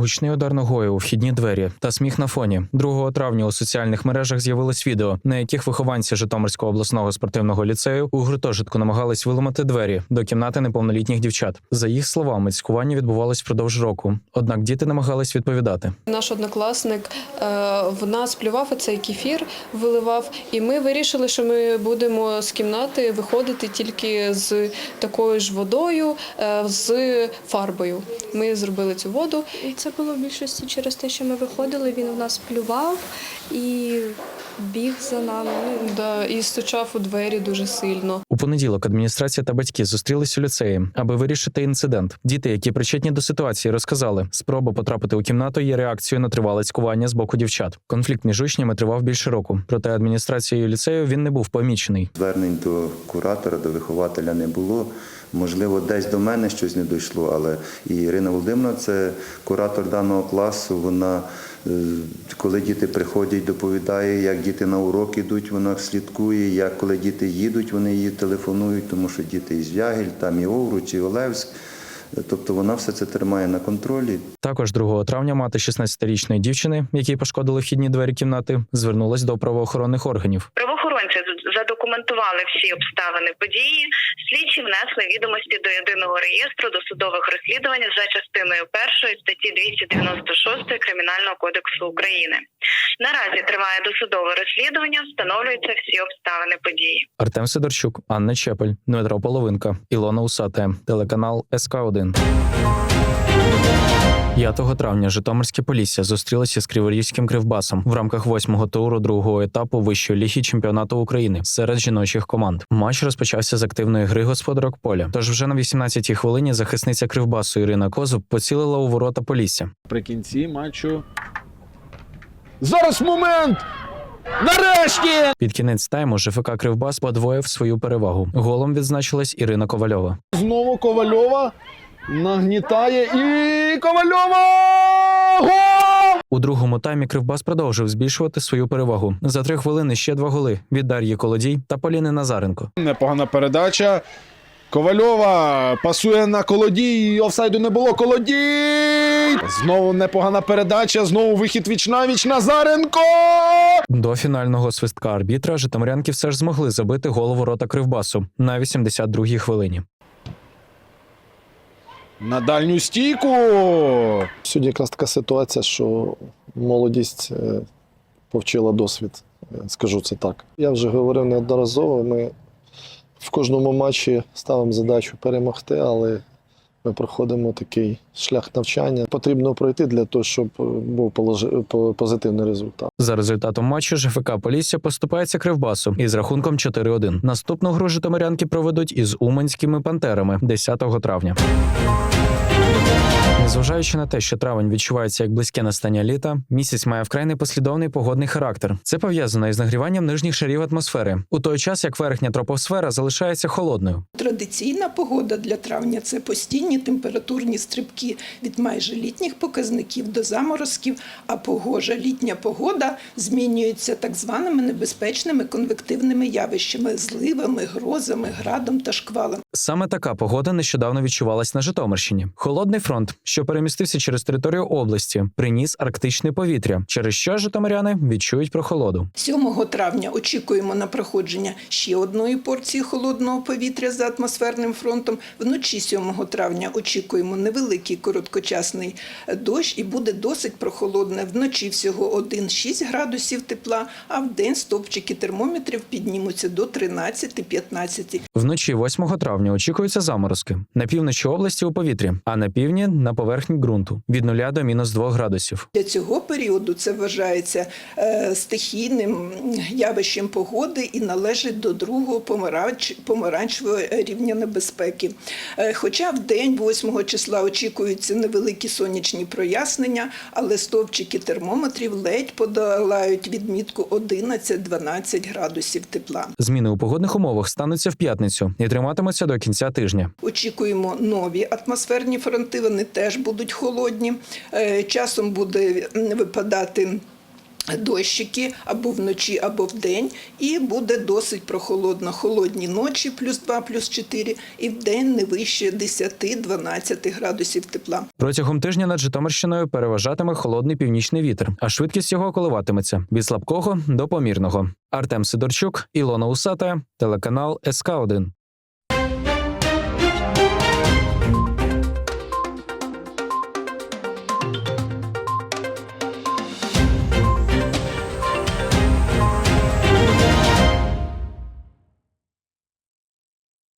Гучний удар ногою у вхідні двері та сміх на фоні. 2 травня у соціальних мережах з'явилось відео, на яких вихованці Житомирського обласного спортивного ліцею у гуртожитку намагались виламати двері до кімнати неповнолітніх дівчат. За їх словами, цькування відбувалось впродовж року. Однак діти намагались відповідати. Наш однокласник е, в нас плював цей кефір, виливав, і ми вирішили, що ми будемо з кімнати виходити тільки з такою ж водою, е, з фарбою. Ми зробили цю воду. І це було в більшості через те, що ми виходили, він в нас плював і біг за нами. Да, і стучав у двері дуже сильно. У понеділок адміністрація та батьки зустрілись у ліцеї, аби вирішити інцидент. Діти, які причетні до ситуації, розказали, спроба потрапити у кімнату є реакцією на тривале цькування з боку дівчат. Конфлікт між учнями тривав більше року. Проте адміністрацією ліцею він не був помічений. Звернень до куратора, до вихователя не було. Можливо, десь до мене щось не дійшло, але і Ірина Володимирівна, це куратор даного класу. Вона, е, коли діти приходять, доповідає, як діти на урок ідуть, вона слідкує, як коли діти їдуть, вони її телефонують, тому що діти із Ягель, там і Овруч, і Олевськ. Тобто вона все це тримає на контролі. Також 2 травня мати 16-річної дівчини, якій пошкодили вхідні двері кімнати, звернулась до правоохоронних органів. Правоохоронці задокументували всі обставини події. Слідчі внесли відомості до єдиного реєстру досудових розслідувань за частиною першої статті 296 Кримінального кодексу України. Наразі триває досудове розслідування, встановлюються всі обставини події. Артем Сидорчук, Анна Чепель, Дмитро Половинка, Ілона Усате, телеканал СК 1 5 травня Житомирське Полісся зустрілося з Криворізьким кривбасом в рамках восьмого туру другого етапу вищої ліги чемпіонату України серед жіночих команд. Матч розпочався з активної гри господарок поля. Тож вже на 18-й хвилині захисниця кривбасу Ірина Козуб поцілила у ворота Полісся. Наприкінці матчу. Зараз момент! Нарешті! Під кінець тайму ЖФК Кривбас подвоїв свою перевагу. Голом відзначилась Ірина Ковальова. Знову Ковальова нагнітає і Ковальова! Гол! У другому таймі Кривбас продовжив збільшувати свою перевагу. За три хвилини ще два голи від Дар'ї Колодій та Поліни Назаренко. Непогана передача. Ковальова пасує на колодій. Офсайду не було. Колодій! Знову непогана передача. Знову вихід віч навіч Назаренко! До фінального свистка арбітра житомирянки все ж змогли забити гол у ворота Кривбасу на 82-й хвилині. На дальню стійку. Сьогодні якраз така ситуація, що молодість е, повчила досвід, е, скажу це так. Я вже говорив неодноразово. Ми в кожному матчі ставимо задачу перемогти, але ми проходимо такий шлях навчання. Потрібно пройти для того, щоб е, був позитивний результат. За результатом матчу ЖФК Полісся поступається Кривбасу із рахунком 4-1. Наступну гру житомирянки проведуть із уманськими пантерами 10 травня. Незважаючи на те, що травень відчувається як близьке настання літа, місяць має вкрай непослідовний погодний характер. Це пов'язано із нагріванням нижніх шарів атмосфери, у той час як верхня тропосфера залишається холодною. Традиційна погода для травня це постійні температурні стрибки від майже літніх показників до заморозків, а погожа літня погода змінюється так званими небезпечними конвективними явищами зливами, грозами, градом та шквалом. Саме така погода нещодавно відчувалась на Житомирщині. Холодний фронт, що перемістився через територію області, приніс арктичне повітря, через що житомиряни відчують прохолоду. 7 травня очікуємо на проходження ще одної порції холодного повітря за атмосферним фронтом. Вночі 7 травня очікуємо невеликий короткочасний дощ і буде досить прохолодне. Вночі всього 1-6 градусів тепла, а в день стовпчики термометрів піднімуться до 13-15. Вночі 8 травня очікуються заморозки на півночі області у повітрі, а на півдні на поверхні ґрунту від 0 до мінус 2 градусів. Для цього періоду це вважається е, стихійним явищем погоди і належить до другого помаранч, помаранчевого рівня небезпеки. Е, Хоча в день 8 числа очікуються невеликі сонячні прояснення, але стовпчики термометрів ледь подолають відмітку 11-12 градусів тепла. Зміни у погодних умовах стануться в п'ятницю і триматимуться до кінця тижня. Очікуємо нові атмосферні фронти. Вони теж будуть холодні. Е, Часом буде випадати. Дощики або вночі, або вдень, і буде досить прохолодно. Холодні ночі плюс 2, плюс 4, і вдень не вище 10-12 градусів тепла. Протягом тижня над Житомирщиною переважатиме холодний північний вітер, а швидкість його коливатиметься від слабкого до помірного. Артем Сидорчук, Ілона Усата, телеканал СК 1